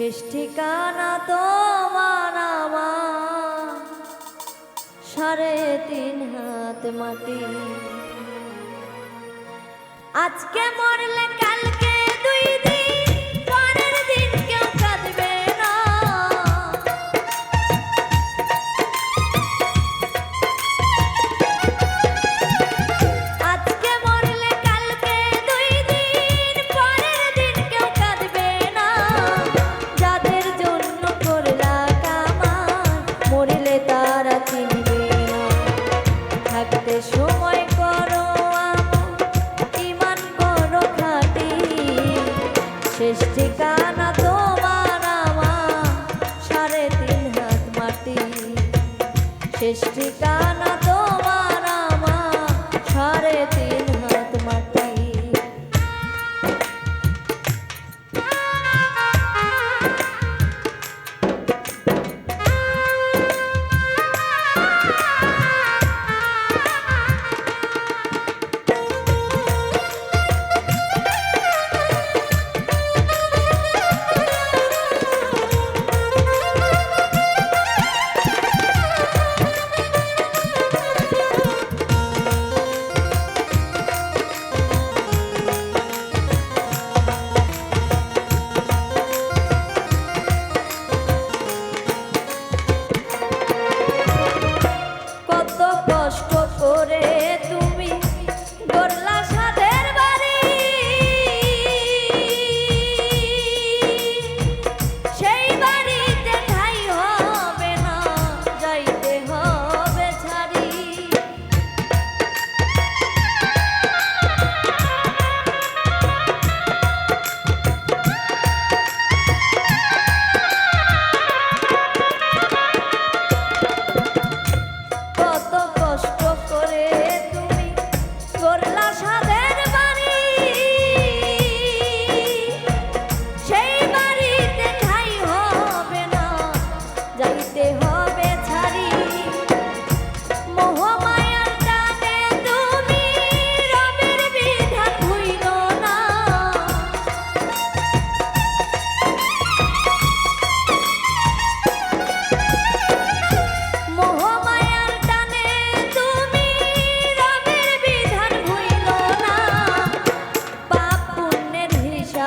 শেষ ঠিকানা তোমার সাড়ে তিন হাত মাটি। আজকে মরলে হাতে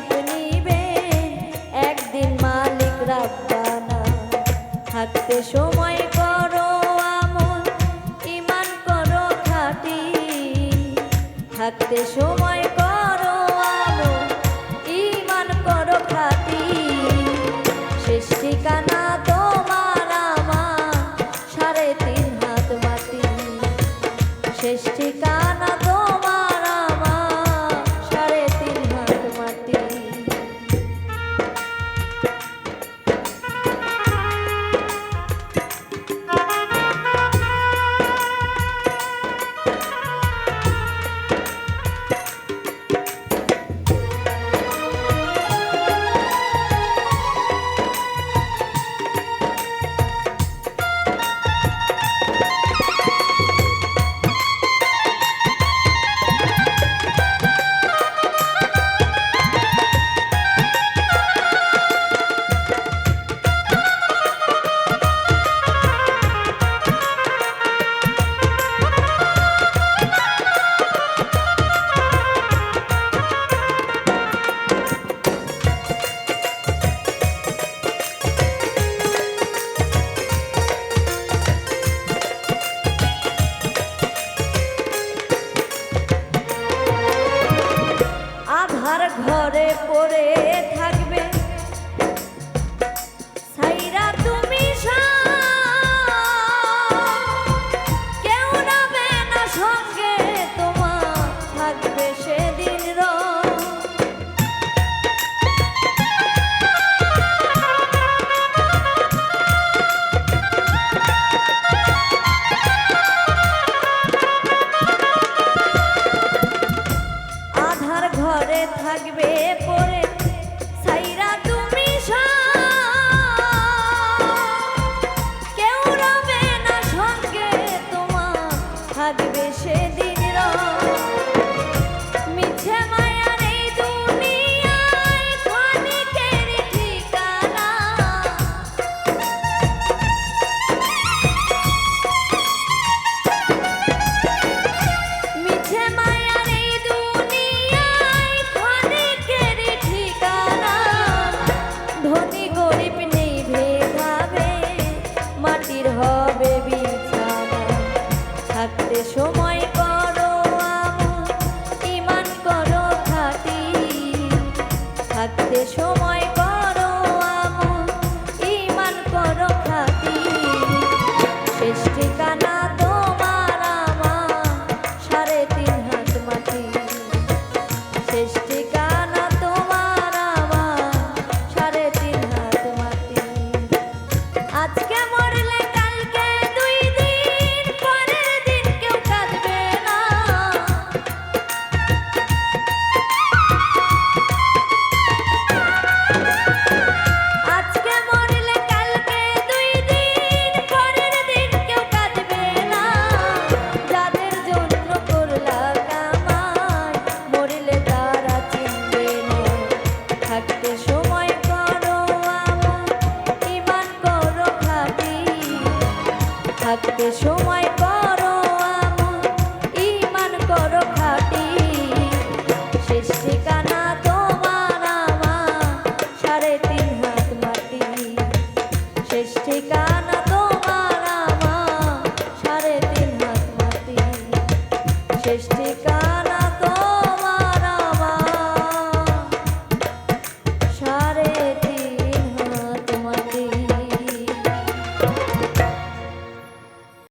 হিসাব নিবেন একদিন মালিক রাব্বানা। হাতে সময় করো আমল ইমান করো খাটি। হাতে সময় থাকতে সময় আমার সাড়ে